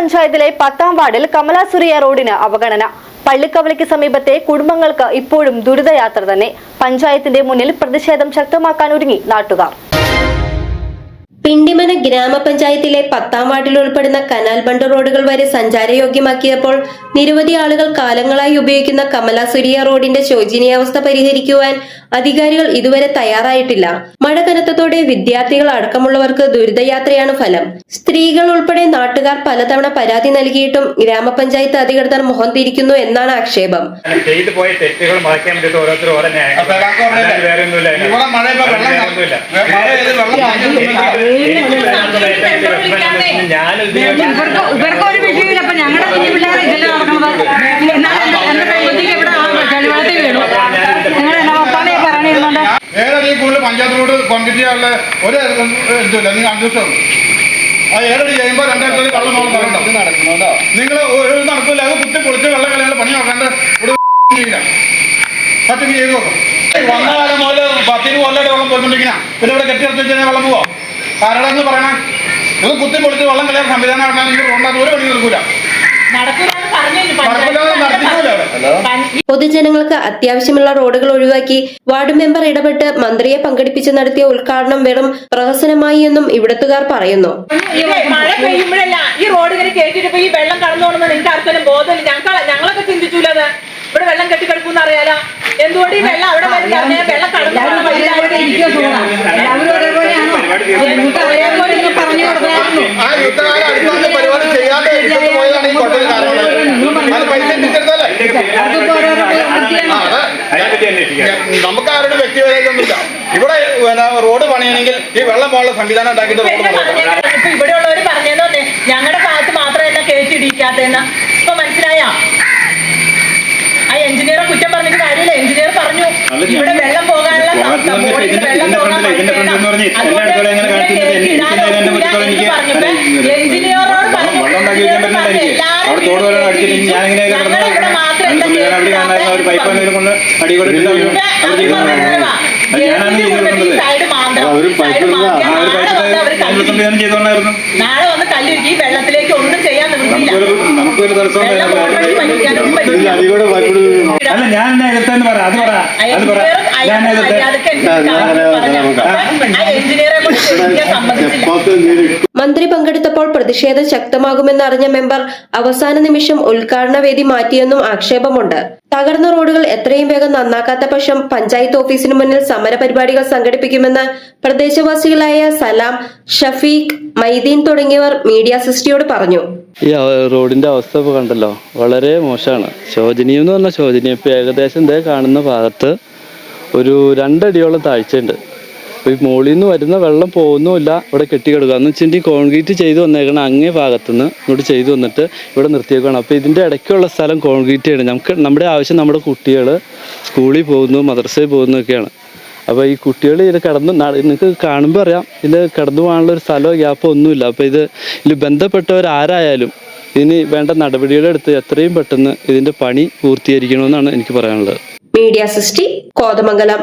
ഗ്രാമപഞ്ചായത്തിലെ പത്താം വാർഡിൽ കമലാസുറിയ റോഡിന് അവഗണന. പള്ളിക്കവലയ്ക്ക് സമീപത്തെ കുടുംബങ്ങൾക്ക് ഇപ്പോഴും ദുരിതയാത്ര തന്നെ. പഞ്ചായത്തിന്റെ മുന്നിൽ പ്രതിഷേധം ശക്തമാക്കാൻ ഒരുങ്ങി നാട്ടുകാർ. പിണ്ടിമന ഗ്രാമപഞ്ചായത്തിലെ പത്താം വാർഡിൽ ഉൾപ്പെടുന്ന കനാൽ ബണ്ട് റോഡുകൾ വരെ സഞ്ചാരയോഗ്യമാക്കിയപ്പോൾ നിരവധി ആളുകൾ കാലങ്ങളായി ഉപയോഗിക്കുന്ന കമലാസുരിയ റോഡിന്റെ ശോചനീയാവസ്ഥ പരിഹരിക്കുവാൻ അധികാരികൾ ഇതുവരെ തയ്യാറായിട്ടില്ല. മഴ കനത്തതോടെ വിദ്യാർത്ഥികൾ അടക്കമുള്ളവർക്ക് ദുരിതയാത്രയാണ് ഫലം. സ്ത്രീകൾ ഉൾപ്പെടെ നാട്ടുകാർ പലതവണ പരാതി നൽകിയിട്ടും ഗ്രാമപഞ്ചായത്ത് അധികൃതർ മുഖം തിരിക്കുന്നു എന്നാണ് ആക്ഷേപം. ചെയ്തു പോയ തെറ്റുകൾ അപ്പൊ ഞങ്ങളുടെ കുഞ്ഞു ഓരോ ന്യായങ്ങൾ അപ്പൊ ഇതാക്കാൻ പറഞ്ഞില്ലേ? അല്ലാതെ വേറെ ഒന്നുമില്ല അതിനകത്ത്. ഇവിടെ മഴ ഇപ്പൊ വെള്ളം വേറെ ഒന്നുമില്ല. മഴ പെയ്ത് വെള്ളം എനിക്ക് എനിക്ക് ഏറ്റവും വലിയ വിഷമം എന്ന് വെച്ചാൽ ഞാൻ ഇവർക്ക് ഇവർക്ക് ഒരു വിഷയമില്ല അപ്പൊ ഞങ്ങളുടെ കുഞ്ഞു പിള്ളേരെ ഇതിൽ നടക്കുന്നത് എന്നാലും എന്റെ- എന്റെ പെൺകുട്ടിക്ക് ഇവിടെ ആ ചെളിവെള്ളത്തിൽ വീണു നിങ്ങൾ എന്നാ വർത്താനം പറയണിരുന്നുണ്ട് ഏഴടി കൂടുതൽ പഞ്ചായത്ത് റോഡ് കോൺക്രീറ്റ് ചെയ്യാനുള്ള ഒരു ഇതില്ല നിങ്ങൾ അന്വേഷിച്ചു ആ ഏഴടി ചെയ്യുമ്പോൾ രണ്ടായിരത്തി വെള്ളം നടക്കുന്നുണ്ടോ നടക്കണ്ടോ? നിങ്ങൾ ഒരു നടക്കില്ല അത് കുത്തി പൊളിച്ച് വെള്ളം കളികൾ പണി നോക്കാണ്ട് ഇവിടെ ചെയ്യില്ല പറ്റുമെങ്കിൽ ചെയ്തു നോക്കും. വന്ന കാലം മുതൽ പത്തിന് കൊല്ലം വെള്ളം പോയിട്ടുണ്ടെങ്കിൽ പിന്നെ ഇവിടെ കെട്ടി എടുത്ത് വെച്ചാൽ വെള്ളം പോവാം. ആരോടെന്ന് പറയണം? ഇത് കുത്തി പൊളിച്ച് വെള്ളം കളിയാൻ സംവിധാനം നടന്നാൽ നിങ്ങൾ കൊണ്ടാൽ ഒരു പണി നടക്കൂല നടക്കൂലെന്ന് പറഞ്ഞു നടക്കില്ല നടത്തിക്കൂല അവിടെ പൊതുജനങ്ങൾക്ക് അത്യാവശ്യമുള്ള റോഡുകൾ ഒഴിവാക്കി വാർഡ് മെമ്പർ ഇടപെട്ട് മന്ത്രിയെ പങ്കെടുപ്പിച്ച് നടത്തിയ ഉദ്ഘാടനം വെറും പ്രഹസനമായി എന്നും ഇവിടത്തുകാർ പറയുന്നു. മഴ പെയ്യുമ്പോഴല്ല ഈ റോഡ് ഇങ്ങനെ കേട്ടിട്ട് ഈ വെള്ളം കടന്നു പോകണമെന്ന് നിങ്ങൾക്ക് ആർക്കെങ്കിലും ബോധമില്ല. ഞങ്ങൾ ഞങ്ങളൊക്കെ ചിന്തിച്ചൂലത്. ഇവിടെ വെള്ളം കെട്ടിക്കിടക്കും അറിയാലോ. എന്തുകൊണ്ട് ഈ വെള്ളം അവിടെ വരും പറഞ്ഞാൽ വെള്ളം കടന്നു പറഞ്ഞു കൊടുത്തായിരുന്നു നമുക്ക് ആരുടെ വ്യക്തിപരമായിട്ടൊന്നുമില്ല ഇവിടെ റോഡ് പണിയണമെങ്കിൽ ഈ വെള്ളം പോലുള്ള സംവിധാനം ഉണ്ടാക്കിയിട്ട് റോഡ് പറഞ്ഞേന്ന് പറഞ്ഞേ ഞങ്ങളുടെ ഭാഗത്ത് മാത്രമല്ല കയറ്റിയിടിക്കാത്തതെന്ന് ഇപ്പൊ മനസ്സിലായ? ആ എഞ്ചിനീയറെ കുറ്റം പറഞ്ഞിട്ട് കാര്യമില്ല. എഞ്ചിനീയർ പറഞ്ഞു ഇവിടെ വെള്ളം പോകാനുള്ള വെള്ളം പോകാൻ എഞ്ചിനീയറോട് പറഞ്ഞു വെള്ളം ഒരു പൈപ്പ് എന്തെങ്കിലും കൊണ്ട് അടി കൂടെ ഇട്ടിട്ട് അവർ അവർ ചെയ്തു ഞാനാണ് ചെയ്തു കൊടുക്കുന്നത് സൈഡ് മാന്താ. ഒരു പൈപ്പ് ആ ഒരു പൈപ്പ് സംവിധാനം ചെയ്തോണ്ടായിരുന്നു. നാളെ വന്ന് കല്ലിരിക്കും വെള്ളത്തിലേക്ക് ഒന്നും ചെയ്യാൻ നമുക്കൊരു തടസ്സം ഓൾറെഡി അല്ല ഞാൻ എന്നെ എതിർത്തെന്ന് പറ അത് പറ അത് പറ ഞാൻ എതിർത്തെ എഞ്ചിനീയറെ സമ്മതിച്ചില്ല. മന്ത്രി പങ്കെടുത്തപ്പോൾ പ്രതിഷേധം ശക്തമാകുമെന്നറിഞ്ഞ മെമ്പർ അവസാന നിമിഷം ഉദ്ഘാടന വേദി മാറ്റിയെന്നും ആക്ഷേപമുണ്ട്. തകർന്ന റോഡുകൾ എത്രയും വേഗം നന്നാക്കാത്ത പക്ഷം പഞ്ചായത്ത് ഓഫീസിനു മുന്നിൽ സമര പരിപാടികൾ സംഘടിപ്പിക്കുമെന്ന് പ്രദേശവാസികളായ സലാം ഷഫീഖ് മൈദീൻ തുടങ്ങിയവർ മീഡിയ സിസ്റ്റിയോട് പറഞ്ഞു. ഈ റോഡിന്റെ അവസ്ഥ കണ്ടല്ലോ. വളരെ മോശമാണ്. ശോചനീയം എന്ന് പറഞ്ഞാൽ ശോചനീയം. ഇപ്പം ഏകദേശം കാണുന്ന ഭാഗത്ത് ഒരു രണ്ടടിയോളം താഴ്ചയുണ്ട്. അപ്പോൾ ഈ മുകളിൽ നിന്ന് വരുന്ന വെള്ളം പോകുന്നുമില്ല. ഇവിടെ കെട്ടിക്കിടക്കുക. എന്ന് വെച്ചിട്ടുണ്ടെങ്കിൽ കോൺക്രീറ്റ് ചെയ്ത് വന്നേക്കണം അങ്ങേ ഭാഗത്തുനിന്ന് ഇങ്ങോട്ട് ചെയ്ത് വന്നിട്ട് ഇവിടെ നിർത്തിയേക്കണം അപ്പോൾ ഇതിന്റെ ഇടയ്ക്കുള്ള സ്ഥലം കോൺക്രീറ്റ് ചെയ്യണം നമുക്ക് നമ്മുടെ ആവശ്യം നമ്മുടെ കുട്ടികൾ സ്കൂളിൽ പോകുന്നു മദ്രസയിൽ പോകുന്നു ഒക്കെയാണ്. അപ്പോൾ ഈ കുട്ടികൾ ഇതിൽ കടന്ന് നിങ്ങൾക്ക് കാണുമ്പോൾ അറിയാം. ഇതിൽ കടന്നു പോകാനുള്ള ഒരു സ്ഥലമോ ഗ്യാപ്പോ ഒന്നുമില്ല. അപ്പോൾ ഇത് ഇതിൽ ബന്ധപ്പെട്ടവർ ആരായാലും ഇനി വേണ്ട നടപടികളെടുത്ത് എത്രയും പെട്ടെന്ന് ഇതിന്റെ പണി പൂർത്തീകരിക്കണമെന്നാണ് എനിക്ക് പറയാനുള്ളത്. മീഡിയ സൃഷ്ടി കോതമംഗലം.